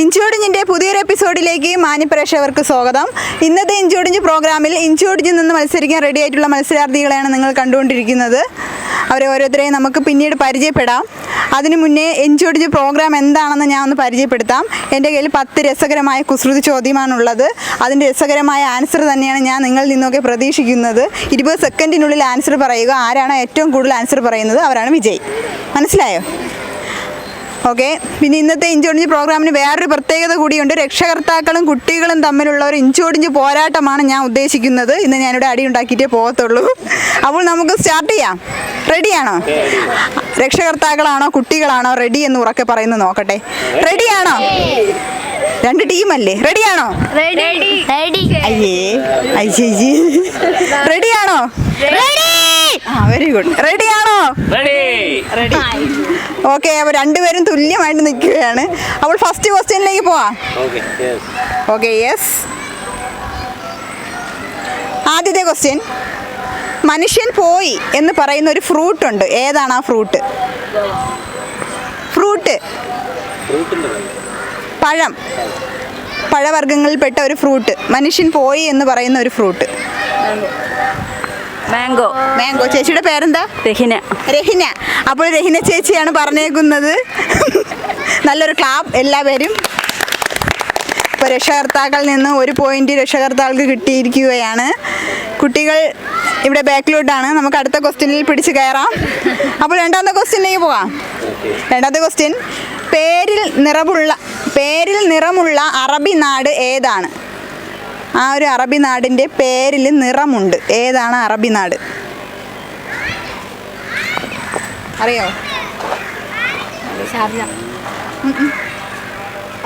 ഇഞ്ചോടിഞ്ചിന്റെ പുതിയൊരു എപ്പിസോഡിലേക്ക് മാന്യപ്രേക്ഷകർക്ക് സ്വാഗതം. ഇന്നത്തെ ഇഞ്ചോടിഞ്ച് പ്രോഗ്രാമിൽ ഇഞ്ചോടിഞ്ചിൽ നിന്ന് മത്സരിക്കാൻ റെഡി ആയിട്ടുള്ള മത്സരാർത്ഥികളെയാണ് നിങ്ങൾ കണ്ടുകൊണ്ടിരിക്കുന്നത്. അവരെ ഓരോരുത്തരെയും നമുക്ക് പിന്നീട് പരിചയപ്പെടാം. അതിനു മുന്നേ എഞ്ചോടിഞ്ച് പ്രോഗ്രാം എന്താണെന്ന് ഞാൻ ഒന്ന് പരിചയപ്പെടുത്താം. എന്റെ കയ്യിൽ പത്ത് രസകരമായ കുസൃതി ചോദ്യമാണുള്ളത്. അതിന്റെ രസകരമായ ആൻസർ തന്നെയാണ് ഞാൻ നിങ്ങളിൽ നിന്നൊക്കെ പ്രതീക്ഷിക്കുന്നത്. ഇരുപത് സെക്കൻഡിനുള്ളിൽ ആൻസർ പറയുക. ആരാണ് ഏറ്റവും കൂടുതൽ ആൻസർ പറയുന്നത്? അവരാണ് വിജയ്. മനസ്സിലായോ? ഓക്കെ. പിന്നെ ഇന്നത്തെ ഇഞ്ചോടിഞ്ച് പ്രോഗ്രാമിന് വേറൊരു പ്രത്യേകത കൂടിയുണ്ട്. രക്ഷകർത്താക്കളും കുട്ടികളും തമ്മിലുള്ള ഒരു ഇഞ്ചോടിഞ്ച് പോരാട്ടമാണ് ഞാൻ ഉദ്ദേശിക്കുന്നത്. ഇന്ന് ഞാനിവിടെ അടി ഉണ്ടാക്കിയിട്ടേ പോകത്തുള്ളൂ. അപ്പോൾ നമുക്ക് സ്റ്റാർട്ട് ചെയ്യാം. റെഡിയാണോ? രക്ഷകർത്താക്കളാണോ കുട്ടികളാണോ റെഡി എന്ന് ഉറക്കെ പറയുന്നത് നോക്കട്ടെ. റെഡിയാണോ? രണ്ട് ടീമല്ലേ? റെഡിയാണോ? റെഡി. റെഡി. അയ്യേ അയ്യേ റെഡിയാണോ? ആ വെരി ഗുഡ് റെഡി ആണോ റെഡി ഓക്കെ അപ്പോൾ രണ്ടുപേരും തുല്യമായിട്ട് നിൽക്കുകയാണ്. അപ്പോൾ ഫസ്റ്റ് ക്വസ്റ്റ്യനിലേക്ക് പോവാ. ഓക്കെ യെസ് ആദ്യത്തെ ക്വസ്റ്റ്യൻ മനുഷ്യൻ പോയി എന്ന് പറയുന്ന ഒരു ഫ്രൂട്ട് ഉണ്ട്. ഏതാണ് ആ ഫ്രൂട്ട് ഫ്രൂട്ട് പഴം. പഴവർഗങ്ങളിൽപ്പെട്ട ഒരു ഫ്രൂട്ട് മനുഷ്യൻ പോയി എന്ന് പറയുന്ന ഒരു ഫ്രൂട്ട് മാംഗോ. മാംഗോ ചേച്ചിയുടെ പേരെന്താ? രഹിന. രഹിന. അപ്പോൾ രഹിന ചേച്ചിയാണ് പറഞ്ഞേക്കുന്നത്. നല്ലൊരു ക്ലാബ് എല്ലാവരും. ഇപ്പോൾ രക്ഷകർത്താക്കളിൽ നിന്ന് ഒരു പോയിന്റ് രക്ഷകർത്താക്കൾക്ക് കിട്ടിയിരിക്കുകയാണ്. കുട്ടികൾ ഇവിടെ ബാക്കിലോട്ടാണ്. നമുക്ക് അടുത്ത ക്വസ്റ്റ്യനിൽ പിടിച്ച് കയറാം. അപ്പോൾ രണ്ടാമത്തെ ക്വസ്റ്റ്യനിലേക്ക് പോകാം. രണ്ടാമത്തെ ക്വസ്റ്റ്യൻ പേരിൽ നിറമുള്ള പേരിൽ നിറമുള്ള അറബി നാട് ഏതാണ്? ആ ഒരു അറബി നാടിന്റെ പേരിൽ നിറമുണ്ട്. ഏതാണ് അറബി നാട്? അറിയോ?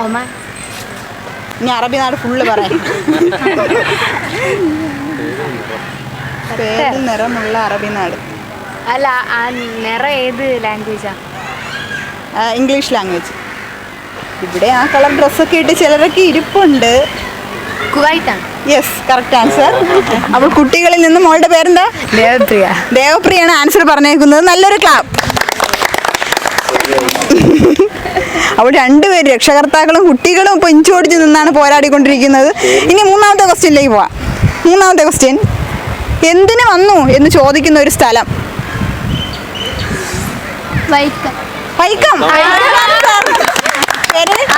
ഒമാൻ. ഇനി അറബി നാട് ഫുള്ള് പറയാം. പേരിൽ നിറമുള്ള അറബി നാട്. അല്ല ആ നിറം ഏത് ലാംഗ്വേജാ ഇംഗ്ലീഷ് ലാംഗ്വേജ് ഇവിടെ ആ കളർ ഡ്രസ്സൊക്കെ ഇട്ട് ചിലരൊക്കെ ഇരിപ്പുണ്ട്. കുവൈറ്റാണ്. യെസ് കറക്റ്റ് ആൻസർ അപ്പോൾ കുട്ടികളിൽ നിന്ന് മോളുടെ പേരെന്താ? ദേവപ്രിയ. ദേവപ്രിയാണ് ആൻസർ പറഞ്ഞേക്കുന്നത്. നല്ലൊരു ക്ലാപ്പ് അപ്പോൾ രണ്ടുപേരും രക്ഷകർത്താക്കളും കുട്ടികളും ഇപ്പോൾ ഇഞ്ചോടിച്ച് നിന്നാണ് പോരാടിക്കൊണ്ടിരിക്കുന്നത്. ഇനി മൂന്നാമത്തെ ക്വസ്റ്റ്യനിലേക്ക് പോവാം. മൂന്നാമത്തെ ക്വസ്റ്റ്യൻ എന്തിനു വന്നു എന്ന് ചോദിക്കുന്ന ഒരു സ്ഥലം? വൈക്കം. വൈക്കം.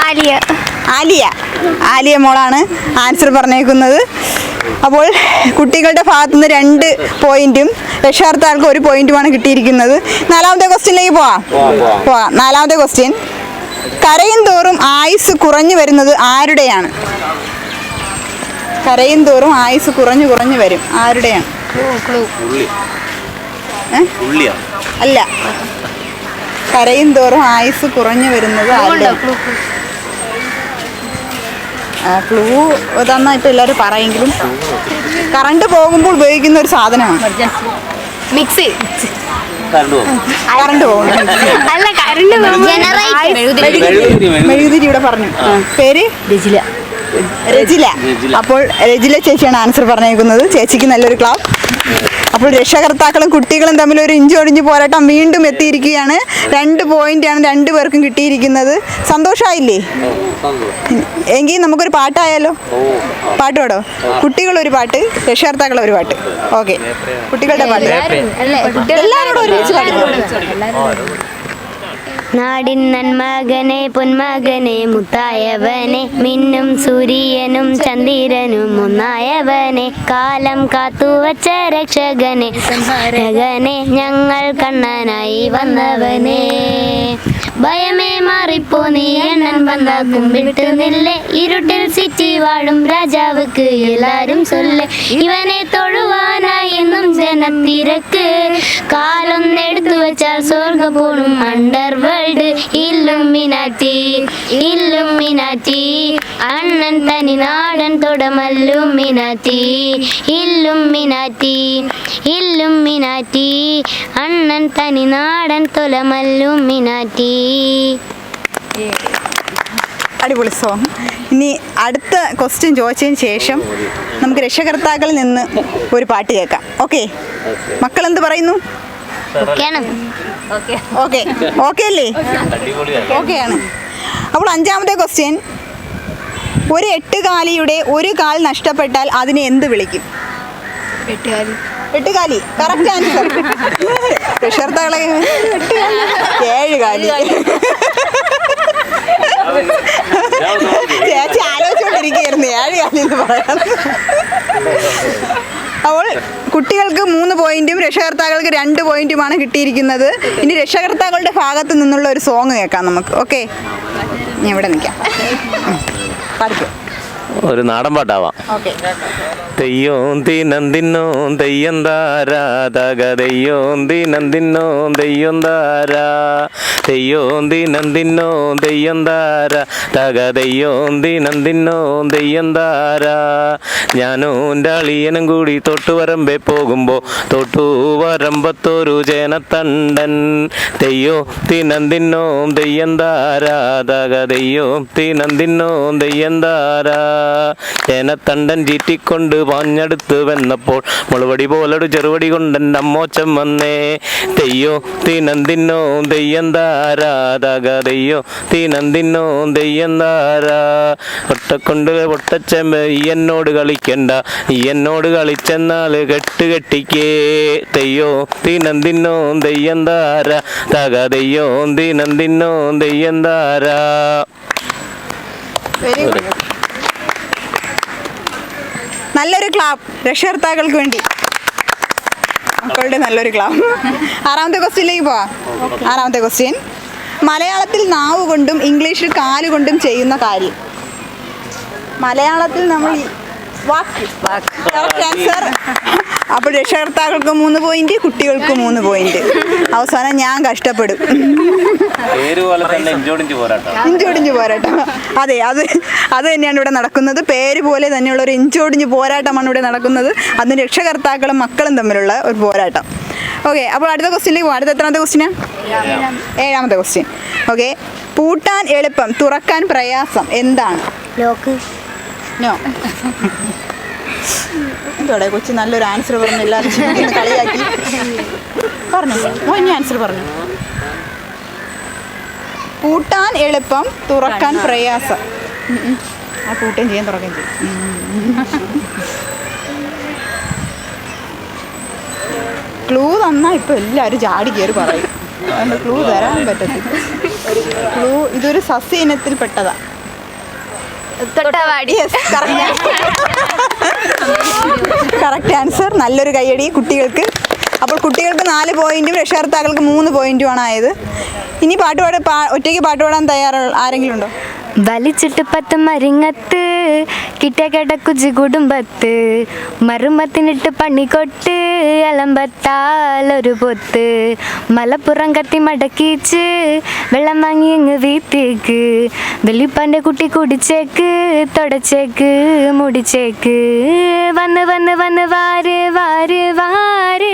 ആലിയ. ആലിയ. ആലിയ മോളാണ് ആൻസർ പറഞ്ഞേക്കുന്നത്. അപ്പോൾ കുട്ടികളുടെ ഭാഗത്തു നിന്ന് രണ്ട് പോയിന്റും രക്ഷാർത്ഥാൾക്ക് ഒരു പോയിന്റുമാണ് കിട്ടിയിരിക്കുന്നത്. നാലാമത്തെ ക്വസ്റ്റ്യനിലേക്ക് പോവാം. പോവാം നാലാമത്തെ ക്വസ്റ്റ്യൻ. കരയും തോറും ആയുസ് കുറഞ്ഞു വരുന്നത് ആരുടെയാണ്? കരയും തോറും ആയുസ് കുറഞ്ഞു കുറഞ്ഞു വരും. ആരുടെയാണ്? അല്ല. കരയും തോറും ആയുസ് കുറഞ്ഞു വരുന്നത് ആരുടെയാണ് ക്ലൂ തന്നായിട്ട് ഇപ്പം എല്ലാവരും പറയെങ്കിലും കറണ്ട് പോകുമ്പോൾ ഉപയോഗിക്കുന്ന ഒരു സാധനമാണ്. മിക്സി കറണ്ട് പോകുന്നു അല്ല കറണ്ട് മെഴുകുതിരി. ഇവിടെ പറഞ്ഞു. പേര്? രജില. രജില. അപ്പോൾ രജില ചേച്ചിയാണ് ആൻസർ പറഞ്ഞേക്കുന്നത്. ചേച്ചിക്ക് നല്ലൊരു ക്ലാപ്പ് അപ്പോൾ രക്ഷകർത്താക്കളും കുട്ടികളും തമ്മിൽ ഒരു ഇഞ്ചൊടിഞ്ഞ് പോരാട്ടം വീണ്ടും എത്തിയിരിക്കുകയാണ്. രണ്ട് പോയിന്റാണ് രണ്ടു പേർക്കും കിട്ടിയിരിക്കുന്നത്. സന്തോഷമായില്ലേ എങ്കിൽ നമുക്കൊരു പാട്ടായാലോ? പാട്ട് പാടോ? കുട്ടികളൊരു പാട്ട് രക്ഷകർത്താക്കൾ ഒരു പാട്ട്. ഓക്കെ. കുട്ടികളുടെ പാട്ട്. എല്ലാവരോടും ഒരുമിച്ച് പാടിക്കോ? നാടിൻ നന്മകനെ പൊന്മകനെ മുത്തായവനെ മിന്നും സൂര്യനും ചന്ദ്രനും ഒന്നായവനെ കാലം കാത്തുവച്ച രക്ഷകനെ സംഹാരകനെ ഞങ്ങൾ കണ്ണനായി വന്നവനെ. ഭയമേ മാറിപ്പോ നീ എണ്ണൻ വന്ന കുമ്പിട്ട് നില്ലേ. ഇരുട്ടിൽ സിറ്റി വാഴും രാജാവുക്ക് എല്ലാരും സൊല്ലെ. ഇവനെ തൊഴുവാനായി എന്നും ജനത്തിരക്ക് കാലൊന്നെടുത്തു വെച്ചാൽ സ്വർഗ പോണും അണ്ടർ വേൾഡ്. ഇല്ലുമിനാറ്റി ഇല്ലുമിനാറ്റി അണ്ണൻ തനി നാടൻ തുടമല്ലുമിനാറ്റി ഇല്ലുമിനാറ്റി ഇല്ലുമിനാറ്റി അണ്ണൻ തനി നാടൻ തൊലമല്ലുമിനാറ്റി അടിപൊളി സോങ് ഇനി അടുത്ത ക്വസ്റ്റ്യൻ ചോദിച്ചതിന് ശേഷം നമുക്ക് രക്ഷകർത്താക്കളിൽ നിന്ന് ഒരു പാട്ട് കേൾക്കാം. ഓക്കെ മക്കൾ എന്ത് പറയുന്നു? ഓക്കെ ഓക്കെ അല്ലേ? ഓക്കെയാണ് അപ്പോൾ അഞ്ചാമത്തെ ക്വസ്റ്റ്യൻ ഒരു എട്ടുകാലിയുടെ ഒരു കാൽ നഷ്ടപ്പെട്ടാൽ അതിനെ എന്ത് വിളിക്കും? എട്ടുകാലി. എട്ടുകാലി കറക്റ്റ് ആൻസർ എട്ടുകാലി. ഏഴ് കാലി. ചേച്ചി ആലോചിച്ചുകൊണ്ടിരിക്കുകയായിരുന്നു ഏഴ് കാലി എന്ന് പറയാം അപ്പോൾ കുട്ടികൾക്ക് മൂന്ന് പോയിന്റും രക്ഷകർത്താക്കൾക്ക് രണ്ട് പോയിന്റുമാണ് കിട്ടിയിരിക്കുന്നത്. ഇനി രക്ഷകർത്താക്കളുടെ ഭാഗത്ത് നിന്നുള്ള ഒരു സോങ് കേൾക്കാം നമുക്ക്. ഓക്കെ ഞാൻ ഇവിടെ നിൽക്കാം. ഒരു നാടൻ പാട്ടാവാം. ഓക്കെ തെയ്യോം തീനന്തിന്നോ തെയ്യം താരാ തക തെയ്യോം തീനന്തിന്നോ തെയ്യം താരാ തക തെയ്യോം തീനന്തിന്നോ തെയ്യം താരാ. ഞാനും എന്റെ അളിയനും കൂടി തൊട്ടുവരമ്പെ തൊട്ടു വരമ്പത്തൊരു ജനത്തണ്ടൻ തെയ്യോ തീനന്തിന്നോ തെയ്യം താരാ തക തെയ്യോ തീനന്തിന്നോ തെയ്യം താരാ. ജനത്തണ്ടൻ ചീറ്റിക്കൊണ്ട് പാഞ്ഞെടുത്ത് വന്നപ്പോൾ മുളവടി പോലൊരു ചെറുവടി കൊണ്ടൻ അമ്മോച്ചം വന്നേ. തെയ്യോ തീനന്തിന്നോ തെയ്യം താരാതക തെയ്യോ തീനന്തിന്നോ തെയ്യം താരാ ഒട്ടക്കൊണ്ട് പൊട്ടച്ചെമ്പ് എന്നോട് കളിക്കണ്ട എന്നോട് കളിച്ചെന്നാൽ കെട്ട് കെട്ടിക്കേ. തെയ്യോ തീനന്തിന്നോ തെയ്യം താര തക തെയ്യോ തീനന്തിന്നോ തെയ്യം താരാ നല്ലൊരു ക്ലാപ്പ് രക്ഷകർത്താക്കൾക്ക് വേണ്ടി. മക്കളുടെ നല്ലൊരു ക്ലാപ്പ് ആറാമത്തെ ക്വസ്റ്റ്യനിലേക്ക് പോവാം. ആറാമത്തെ ക്വസ്റ്റ്യൻ. മലയാളത്തിൽ നാവ് കൊണ്ടും ഇംഗ്ലീഷിൽ കാലുകൊണ്ടും ചെയ്യുന്ന കാര്യം. മലയാളത്തിൽ നമ്മൾ വാക്ക്. ആൻസർ അപ്പോൾ രക്ഷകർത്താക്കൾക്ക് മൂന്ന് പോയിന്റ് കുട്ടികൾക്ക് മൂന്ന് പോയിന്റ് അവസാനം ഞാൻ കഷ്ടപ്പെടും. പേര് പോലെ തന്നെ ഇഞ്ചോടിഞ്ച് പോരാട്ടോ. അതെ അത് അത് തന്നെയാണ് ഇവിടെ നടക്കുന്നത്. പേര് പോലെ തന്നെയുള്ള ഒരു ഇഞ്ചോടിഞ്ച് പോരാട്ടമാണ് ഇവിടെ നടക്കുന്നത്. അതിന് രക്ഷകർത്താക്കളും മക്കളും തമ്മിലുള്ള ഒരു പോരാട്ടം. ഓക്കെ അപ്പോൾ അടുത്ത ക്വസ്റ്റ്യനിലേക്ക് അടുത്ത എത്രാമത്തെ ക്വസ്റ്റ്യൻ ഏഴാമത്തെ ക്വസ്റ്റ്യൻ ഓക്കെ പൂട്ടാൻ എളുപ്പം തുറക്കാൻ പ്രയാസം എന്താണ്? ലോക്ക്. നോ എന്തോടെ കൊച്ചു നല്ലൊരു ആൻസർ പറഞ്ഞു എല്ലാവരും ചിരിക്കുന്ന കളിയാക്കി. പറഞ്ഞു. ഇനി ആൻസർ പറഞ്ഞു. പൂട്ടാൻ എളുപ്പം തുറക്കാൻ പ്രയാസം. ആ പൂട്ടുകയും ചെയ്യാൻ തുറക്കുകയും ചെയ്യും. ക്ലൂ തന്നാ ഇപ്പൊ എല്ലാവരും ചാടി കയറി പറയും. അതുകൊണ്ട് ക്ലൂ തരാൻ പറ്റത്തില്ല. ക്ലൂ ഇതൊരു സസ്യ ഇനത്തിൽ പെട്ടതാ. തൊട്ടവാടി. കറക്റ്റ് ആൻസർ നല്ലൊരു കയ്യടി കുട്ടികൾക്ക്. അപ്പോൾ കുട്ടികൾക്ക് നാല് പോയിന്റും രക്ഷകർത്താക്കൾക്ക് മൂന്ന് പോയിന്റുമാണ് ആയത്. ഇനി പാട്ട് പാടാൻ പാ- ഒറ്റയ്ക്ക് പാട്ട് പാടാൻ തയ്യാറുള്ള ആരെങ്കിലും ഉണ്ടോ? വലിച്ചിട്ട് പത്ത് മരിങ്ങത്ത് കിട്ടകിടക്കുജി കുടുംബത്ത് മറുമത്തിനിട്ട് പണികൊട്ട് അലമ്പത്താൽ ഒരു പൊത്ത്. മലപ്പുറം കത്തി മടക്കിച്ച് വെള്ളം വാങ്ങി അങ്ങ് വീത്തേക്ക്. വെള്ളിപ്പാന്റെ കുട്ടി കുടിച്ചേക്ക് തുടച്ചേക്ക് മുടിച്ചേക്ക്. വന്ന് വന്ന് വന്ന് വാര് വാര് വാര്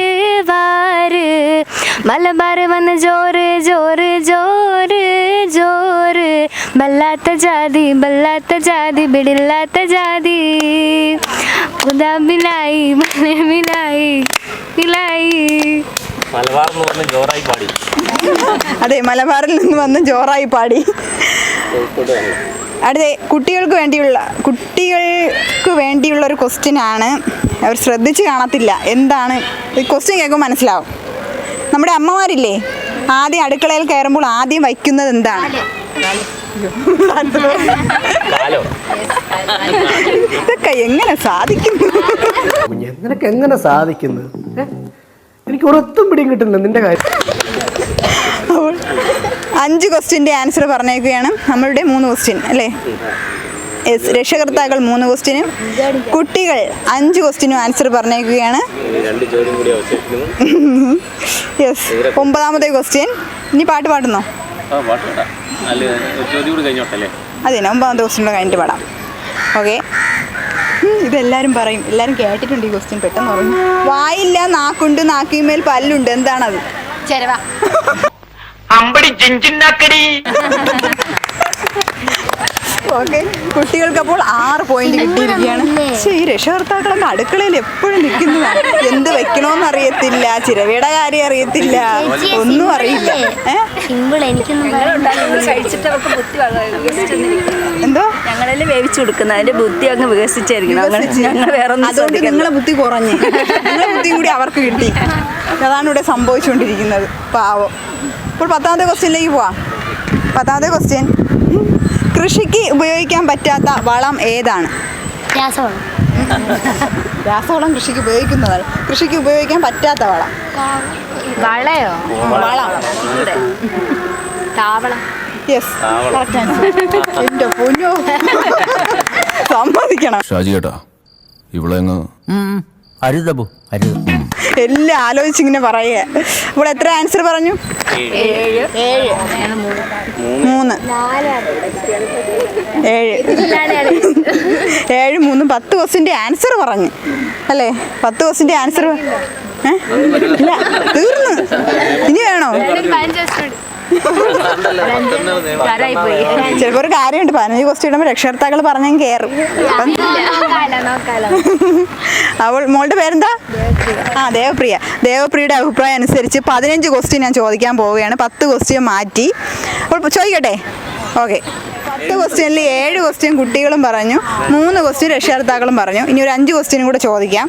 വാര്. മലബാർ വന്ന് ജോറ് ജോറ് ജോറ് ബല്ലാത്ത ജാതി ബല്ലാത്ത ജാതി ബിടില്ലാത്ത ജാതി. ഉദാബിലായി മലമിലായി ഇലായി. പറഞ്ഞ് ജോറായി പാടി. അതെ മലബാറിൽ നിന്ന് വന്ന് ജോറായി പാടി. അടുത്ത കുട്ടികൾക്ക് വേണ്ടിയുള്ള കുട്ടികൾക്ക് വേണ്ടിയുള്ള ഒരു ക്വസ്റ്റ്യൻ ആണ്. അവർ ശ്രദ്ധിച്ച് കാണത്തില്ല. എന്താണ്? ഈ ക്വസ്റ്റ്യൻ കേൾക്കുമ്പോൾ മനസ്സിലാവും. നമ്മുടെ അമ്മമാരില്ലേ? ആദ്യം അടുക്കളയിൽ കയറുമ്പോൾ ആദ്യം വയ്ക്കുന്നത് എന്താണ്? ഇതൊക്കെ എങ്ങനെ സാധിക്കുന്നു? നിനക്ക് എങ്ങനെ സാധിക്കുന്നു? എനിക്ക് ഒരൊത്തും പിടിയും കിട്ടുന്നില്ല നിന്റെ കാര്യം. അപ്പോൾ അഞ്ച് ക്വസ്റ്റ്യന്റെ ആൻസർ പറഞ്ഞേക്കുകയാണ്. നമ്മളുടെ മൂന്ന് ക്വസ്റ്റ്യൻ അല്ലേ? യെസ് രക്ഷകർത്താക്കൾ മൂന്ന് ക്വസ്റ്റ്യനും കുട്ടികൾ അഞ്ച് ക്വസ്റ്റ്യനും ആൻസർ പറഞ്ഞേക്കുകയാണ്. യെസ് ഒമ്പതാമത്തെ ക്വസ്റ്റ്യൻ. ഇനി പാട്ട് പാടുന്നോ? ആ ഒമ്പതാം ദിവസം അല്ല? ഒരു ചോദ്യം കൂടി അതെ കഴിഞ്ഞിട്ട് പാടാം. ഓക്കെ ഇതെല്ലാവരും പറയും. എല്ലാവരും കേട്ടിട്ടുണ്ട് ഈ ക്വസ്റ്റ്യൻ പെട്ടെന്ന് പറഞ്ഞു വായില്ല നാക്കുണ്ട് നാക്കിമേൽ പല്ലുണ്ട്. എന്താണത്? ചെരവ. അമ്പടി ചിഞ്ചിന്നാക്കടി ഓക്കെ. കുട്ടികൾക്ക് അപ്പോൾ ആറ് പോയിന്റ് കിട്ടിയിരിക്കുകയാണ്. പക്ഷേ ഈ രക്ഷകർത്താക്കളൊക്കെ അടുക്കളയിൽ എപ്പോഴും നിൽക്കുന്നതാണ് എന്ത് വെക്കണോന്ന് അറിയത്തില്ല ചിരവിയുടെ കാര്യം അറിയത്തില്ല. ഒന്നും അറിയില്ല. സിമ്പിൾ എനിക്കൊന്നും പറയാൻ എന്തോ? ഞങ്ങളെല്ലാം വേവിച്ചു കൊടുക്കുന്ന അതിന്റെ ബുദ്ധി അങ്ങ് വികസിച്ചായിരിക്കണം. ഞങ്ങൾ വേറെ അതുകൊണ്ട്. നിങ്ങളെ ബുദ്ധി കുറഞ്ഞു. നിങ്ങളെ ബുദ്ധിയും കൂടി അവർക്ക് കിട്ടി. അതാണ് ഇവിടെ സംഭവിച്ചുകൊണ്ടിരിക്കുന്നത്. പാവം. ഇപ്പോൾ പത്താമത്തെ ക്വസ്റ്റ്യനിലേക്ക് പോവാം. പത്താമത്തെ ക്വസ്റ്റ്യൻ കൃഷിക്ക് ഉപയോഗിക്കാൻ പറ്റാത്ത വളം ഏതാണ്? രാസവളം. രാസവളം കൃഷിക്ക് ഉപയോഗിക്കുന്നത് കൃഷിക്ക് ഉപയോഗിക്കാൻ പറ്റാത്ത വളം. വളയോ? വളം. താവളം. യെസ് പൊന്നോ. സമ്മതിക്കണം. ഷാജി കേട്ടോ ഇവിടെ അരുതബു അരുത്. എല്ലാം ആലോചിച്ചിങ്ങനെ പറയേ ഇവിടെ എത്ര ആൻസർ പറഞ്ഞു? മൂന്ന്. ഏഴ്. ഏഴ് മൂന്ന് പത്ത് ക്വസ്റ്റിന്റെ ആൻസർ പറഞ്ഞു. അല്ലേ? പത്ത് ക്വസ്റ്റിന്റെ ആൻസർ ഇല്ല തീർന്നു. ഇനി വേണോ? ചിലപ്പോൾ ഒരു കാര്യമുണ്ട്. പതിനഞ്ച് ക്വസ്റ്റ്യൻ ഇടുമ്പോൾ രക്ഷകർത്താക്കൾ പറഞ്ഞു കയറും അവൾ മോളുടെ പേരെന്താ? ആ ദേവപ്രിയ. ദേവപ്രിയയുടെ അഭിപ്രായം അനുസരിച്ച് പതിനഞ്ച് ക്വസ്റ്റ്യൻ ഞാൻ ചോദിക്കാൻ പോവുകയാണ്. പത്ത് ക്വസ്റ്റ്യൻ മാറ്റി. അപ്പോൾ ചോദിക്കട്ടെ? ഓക്കെ പത്ത് ക്വസ്റ്റ്യനിൽ ഏഴ് ക്വസ്റ്റ്യൻ കുട്ടികളും പറഞ്ഞു. മൂന്ന് ക്വസ്റ്റ്യൻ രക്ഷകർത്താക്കളും പറഞ്ഞു. ഇനി ഒരു അഞ്ച് ക്വസ്റ്റ്യനും കൂടെ ചോദിക്കാം.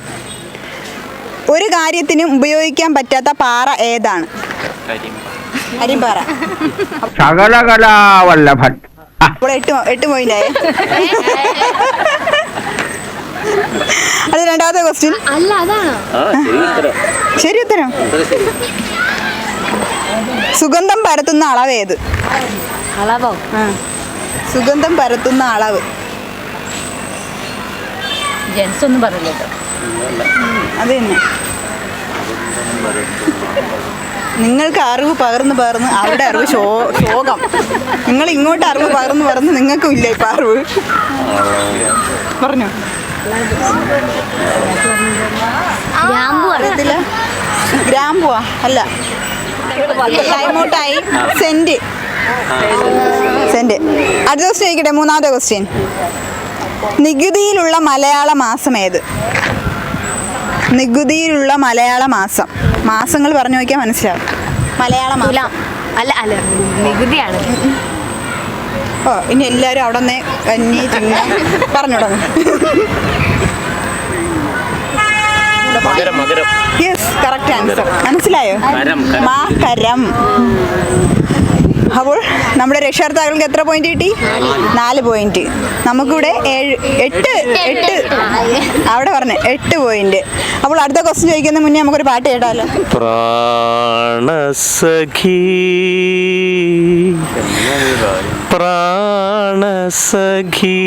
ഒരു കാര്യത്തിനും ഉപയോഗിക്കാൻ പറ്റാത്ത പാറ ഏതാണ്? അരിമ്പാറ. സകലകലാവല്ലഭൻ. അപ്പോൾ എട്ട് മോ- പോയിന്റ് പോയിന്റായേ അത് രണ്ടാമത്തെ ക്വസ്റ്റ്യൻ അല്ല അതാണോ. ആ ശരി ഉത്തരം. ശരി ഉത്തരം. ഉത്തരം സുഗന്ധം പരത്തുന്ന അളവ് ഏത്? അളവോ? ആ. സുഗന്ധം പരത്തുന്ന അളവ്. ജെൻസ് ഒന്നും പറഞ്ഞില്ല അത് തന്നെ. നിങ്ങൾക്ക് അറിവ് പകർന്ന് പകർന്ന് അവരുടെ അറിവ് ശോ ശോകം. നിങ്ങൾ ഇങ്ങോട്ട് അറിവ് പകർന്ന് പകർന്ന് നിങ്ങൾക്കും ഇല്ല ഇപ്പം അറിവ്. പറഞ്ഞു? അറിയത്തില്ല. ഗ്രാമ്പുവാ. അല്ല. ടൈമൗട്ടായി സെന്റ്. സെന്റ്. അടുത്ത ക്വസ്റ്റ്യൻ ചോദിക്കട്ടെ. മൂന്നാമത്തെ ക്വസ്റ്റ്യൻ നികുതിയിലുള്ള മലയാള മാസം ഏത്? നികുതിയിലുള്ള മലയാള മാസം. മാസങ്ങൾ പറഞ്ഞു നോക്കിയാൽ മനസ്സിലാവും. മലയാളം തുലാം അല്ല അല്ല നികുതിയാണ്. ഓ ഇനി എല്ലാവരും അവിടെ നിന്ന് കഞ്ഞി ചിങ്ങം പറഞ്ഞു തുടങ്ങും. മകരം മകരം. യെസ് കറക്റ്റ് ആൻസർ മനസ്സിലായോ? കരം, കരം. മാകരം. അപ്പോൾ നമ്മുടെ രക്ഷകർത്താക്കൾക്ക് എത്ര പോയിന്റ് കിട്ടി? നാല് പോയിന്റ് നമുക്കിവിടെ ഏഴ് എട്ട് എട്ട്. അവിടെ പറഞ്ഞു എട്ട് പോയിന്റ് അപ്പോൾ അടുത്ത ക്വസ്റ്റ്യൻ ചോദിക്കുന്ന മുന്നേ നമുക്കൊരു പാട്ട് കേട്ടാലോ? പ്രാണസഖി. പ്രാണസഖി.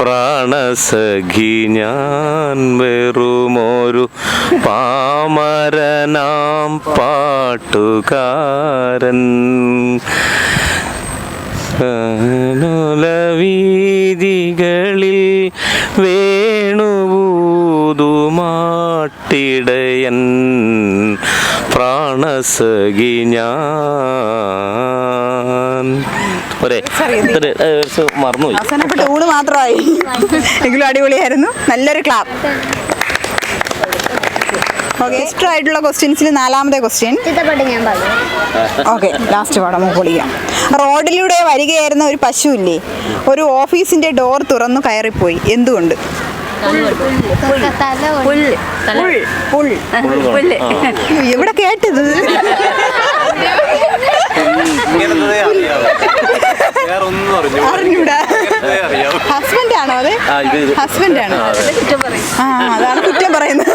പ്രാണസഖി ഞാൻ വെറുമൊരു പാമരനാം പാട്ടുകാരൻ. വീതികളിൽ വേണുവൂതുമാട്ടിടയൻ. പ്രാണസഖി ഞാൻ. പോരെ. മറന്നുപോയി. അവസാനപ്പെട്ട ഊണ് മാത്രമായി. എങ്കിലും അടിപൊളിയായിരുന്നു. നല്ലൊരു ക്ലാപ്പ് ഓക്കെ എക്സ്ട്രാ ആയിട്ടുള്ള ക്വസ്റ്റ്യൻസിൽ നാലാമത്തെ ക്വസ്റ്റ്യൻ ഓക്കെ ലാസ്റ്റ് പാടാം. പൊളിക്കാം റോഡിലൂടെ വരികയായിരുന്ന ഒരു പശു ഇല്ലേ ഒരു ഓഫീസിന്റെ ഡോർ തുറന്നു കയറിപ്പോയി. എന്തുകൊണ്ട്? എവിടെ കേട്ടത്? അറിഞ്ഞൂടാ. ഹസ്ബൻഡ് ആണോ അതെ? ഹസ്ബൻഡ് ആണോ ആ അതാണ് കുറ്റം പറയുന്നത്.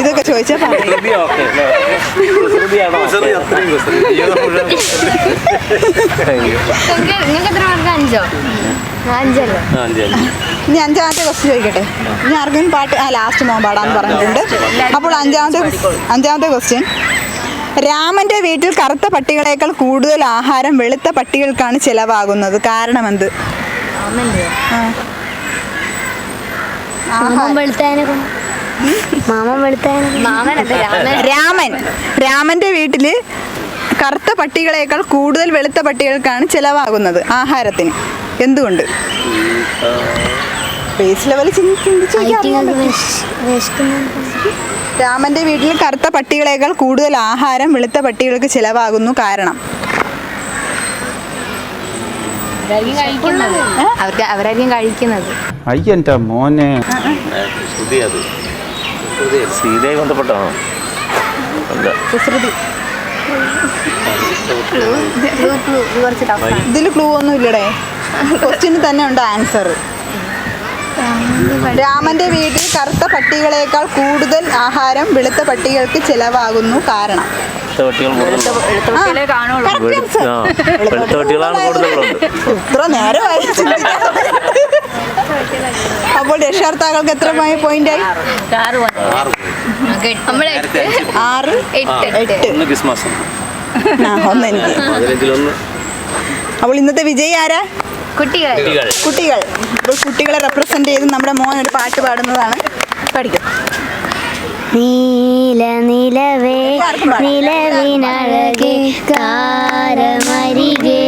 ഇതൊക്കെ ചോദിച്ചാൽ നിങ്ങൾക്ക് എത്ര മാർക്ക് അഞ്ചോ? ഇനി അഞ്ചാമത്തെ ക്വസ്റ്റ്യൻ ചോദിക്കട്ടെ. ഇനി ആർക്കും പാട്ട് ആ ലാസ്റ്റ് മോൻ പാടാന്ന് പറഞ്ഞിട്ടുണ്ട്. അപ്പോൾ അഞ്ചാമത്തെ അഞ്ചാമത്തെ ക്വസ്റ്റ്യൻ രാമന്റെ വീട്ടിൽ കറുത്ത പട്ടികളേക്കാൾ കൂടുതൽ ആഹാരം വെളുത്ത പട്ടികൾക്കാണ് ചിലവാകുന്നത്. കാരണം എന്ത്? രാമൻ. രാമന്റെ വീട്ടിൽ കറുത്ത പട്ടികളേക്കാൾ കൂടുതൽ വെളുത്ത പട്ടികൾക്കാണ് ചിലവാകുന്നത് ആഹാരത്തിന്. എന്തുകൊണ്ട്? ബേസ് ലെവൽ രാമന്റെ വീട്ടിൽ കറുത്ത പട്ടികളേക്കാൾ കൂടുതൽ ആഹാരം വെളുത്ത പട്ടികൾക്ക് ചിലവാകുന്നു കാരണം? അവരായിരിക്കും കഴിക്കുന്നത്. അവർക്ക് അവരായിരിക്കും കഴിക്കുന്നത്. അയ്യന്റെ മോനെ. ബന്ധപ്പെട്ടാണോ? ഇതിൽ ക്ലൂ ഒന്നും ഇല്ലടേ ക്വസ്റ്റ്യന് തന്നെ ഉണ്ട് ആൻസർ രാമന്റെ വീട്ടിൽ കറുത്ത പട്ടികളേക്കാൾ കൂടുതൽ ആഹാരം വെളുത്ത പട്ടികൾക്ക് ചെലവാകുന്നു കാരണം ഇത്ര നേരമായി. അപ്പോൾ രക്ഷകർത്താക്കൾക്ക് എത്ര പോയിന്റ് ആയി ആറ്. എട്ട്. ഒന്ന് എനിക്ക്. അപ്പോൾ ഇന്നത്തെ വിജയി ആരാ? കുട്ടികൾ. കുട്ടികൾ. കുട്ടികൾ. അപ്പോൾ കുട്ടികളെ റെപ്രസെന്റ് ചെയ്ത് നമ്മുടെ മോൻ ഒരു പാട്ട് പാടുന്നതാണ്. പഠിക്കും. നീല നിലവേ നിലവിനഴകെ കാരമരികെ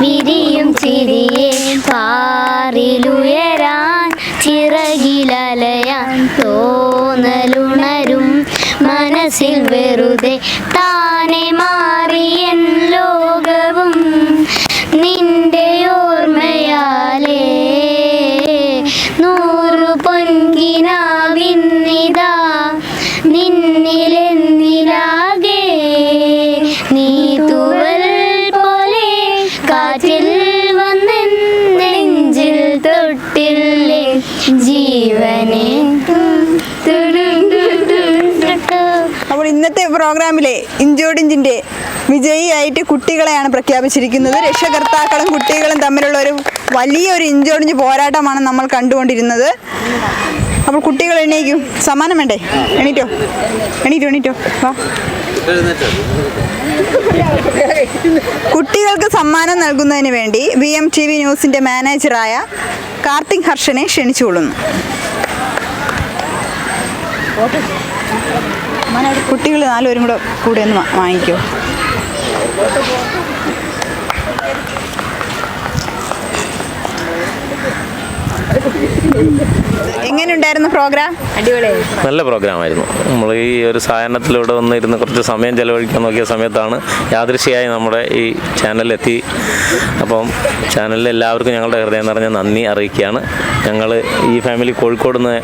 വിരിയും ചിരിയെ പാറിലുയരാൻ ചിറകിലലയാൻ തോന്നലുണരും മനസ്സിൽ വെറുതെ താനെ മാറിയൻ ലോകവും നിന്റെ ഓർമ്മയാലേ നൂറു പൊൻകിനാവിന്നിതാ പ്രോഗ്രാമിലെ ഇഞ്ചോടിഞ്ചിന്റെ വിജയിയായിട്ട് കുട്ടികളെയാണ് പ്രഖ്യാപിച്ചിരിക്കുന്നത്. രക്ഷകർത്താക്കളും കുട്ടികളും തമ്മിലുള്ള ഒരു വലിയൊരു ഇഞ്ചോടിഞ്ച് പോരാട്ടമാണ് നമ്മൾ കണ്ടുകൊണ്ടിരുന്നത്. അപ്പോൾ കുട്ടികൾ എണീക്കും. സമ്മാനം വേണ്ടേ? എണീറ്റോ? എണീറ്റോ എണീറ്റോ. വാ. കുട്ടികൾക്ക് സമ്മാനം നൽകുന്നതിന് വേണ്ടി വി എം ടി വി ന്യൂസിന്റെ മാനേജറായ കാർത്തിക് ഹർഷനെ ക്ഷണിച്ചുകൊള്ളുന്നു. കുട്ടികൾ നാലുപേരും കൂടെ കൂടെ ഒന്ന് വാ- എങ്ങനെയുണ്ടായിരുന്നു പ്രോഗ്രാം? അടിപൊളിയായി നല്ല പ്രോഗ്രാമായിരുന്നു നമ്മൾ ഈ ഒരു സായാഹ്നത്തിലൂടെ വന്നിരുന്ന് കുറച്ച് സമയം ചെലവഴിക്കാൻ നോക്കിയ സമയത്താണ് യാദൃശ്യമായി നമ്മുടെ ഈ ചാനലിലെത്തി. അപ്പം ചാനലിൽ എല്ലാവർക്കും ഞങ്ങളുടെ ഹൃദയം നിറഞ്ഞ നന്ദി അറിയിക്കുകയാണ്. ഞങ്ങൾ ഈ ഫാമിലി കോഴിക്കോട് നിന്ന്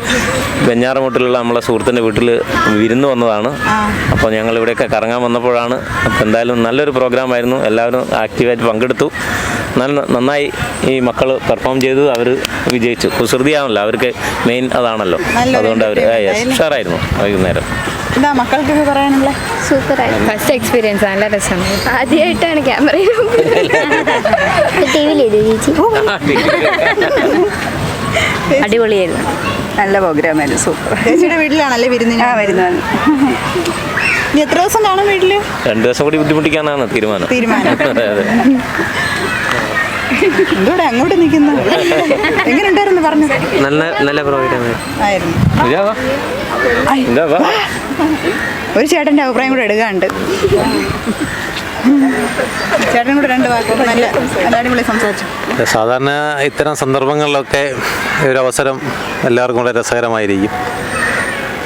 വെഞ്ഞാറമൂട്ടിലുള്ള നമ്മളെ സുഹൃത്തിന്റെ വീട്ടിൽ വിരുന്ന് വന്നതാണ്. അപ്പോൾ ഞങ്ങൾ ഇവിടെയൊക്കെ കറങ്ങാൻ വന്നപ്പോഴാണ്. അപ്പോൾ എന്തായാലും നല്ലൊരു പ്രോഗ്രാം ആയിരുന്നു എല്ലാവരും ആക്റ്റീവായിട്ട് പങ്കെടുത്തു. നല്ല നന്നായി ഈ മക്കൾ പെർഫോം ചെയ്ത് അവർ വിജയിച്ചു. കുസൃതിയാണല്ലോ അവർക്ക് മെയിൻ അതാണല്ലോ. അതുകൊണ്ട് അവർ ഉഷാറായിരുന്നു വൈകുന്നേരം. എന്താ മക്കൾക്കൊക്കെ പറയാനുള്ള? സൂപ്പറായി. ഫസ്റ്റ് എക്സ്പീരിയൻസ് നല്ല രസമാണ്. ആദ്യമായിട്ടാണ് ക്യാമറ ടി വിയിലേത് ചേച്ചി. അടിപൊളിയായിരുന്നു. നല്ല പ്രോഗ്രാമായിരുന്നു സൂപ്പർ ചേച്ചിയുടെ വീട്ടിലാണല്ലേ വിരുന്നിന്? വരുന്നത് ഇനി എത്ര ദിവസം കാണും വീട്ടിൽ? രണ്ടു ദിവസം കൂടി ബുദ്ധിമുട്ടിക്കാനാണ് തീരുമാനം. തീരുമാനം. എന്തോടെ അങ്ങോട്ട് നിൽക്കുന്നു? എങ്ങനെയുണ്ടായിരുന്നു പറഞ്ഞു? നല്ല നല്ല പ്രോഗ്രാം ആയിരുന്നു. ഒരു ചേട്ടന്റെ അഭിപ്രായം കൂടെ എടുക്കാണ്ട്. ചേട്ടൻ കൂടെ രണ്ട് വാക്ക്. നല്ല നല്ല അടിപൊളി സംസാരിച്ചു. സാധാരണ ഇത്തരം സന്ദർഭങ്ങളിലൊക്കെ ഒരു അവസരം എല്ലാവർക്കും വളരെ രസകരമായിരിക്കും.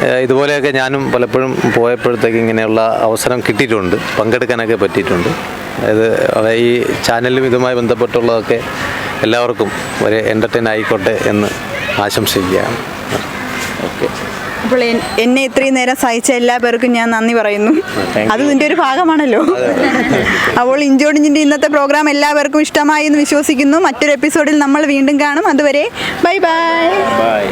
ഇതുപോലെയൊക്കെ ഞാനും പലപ്പോഴും പോയപ്പോഴത്തേക്ക് ഇങ്ങനെയുള്ള അവസരം കിട്ടിയിട്ടുണ്ട് പങ്കെടുക്കാനൊക്കെ പറ്റിയിട്ടുണ്ട്. അതായത് ഈ ചാനലും ഇതുമായി ബന്ധപ്പെട്ടുള്ളതൊക്കെ എല്ലാവർക്കും ഒരു എന്റർടൈൻ ആയിക്കോട്ടെ എന്ന് ആശംസിക്കുകയാണ്. ഓക്കെ. അപ്പോൾ എന്നെ ഇത്രയും നേരം സഹിച്ച എല്ലാ പേർക്കും ഞാൻ നന്ദി പറയുന്നു. അത് ഇതിന്റെ ഒരു ഭാഗമാണല്ലോ. അപ്പോൾ ഇഞ്ചോടിഞ്ചിന്റെ ഇന്നത്തെ പ്രോഗ്രാം എല്ലാവർക്കും ഇഷ്ടമായി എന്ന് വിശ്വസിക്കുന്നു. മറ്റൊരു എപ്പിസോഡിൽ നമ്മൾ വീണ്ടും കാണും. അതുവരെ ബൈ ബൈ. ബൈ.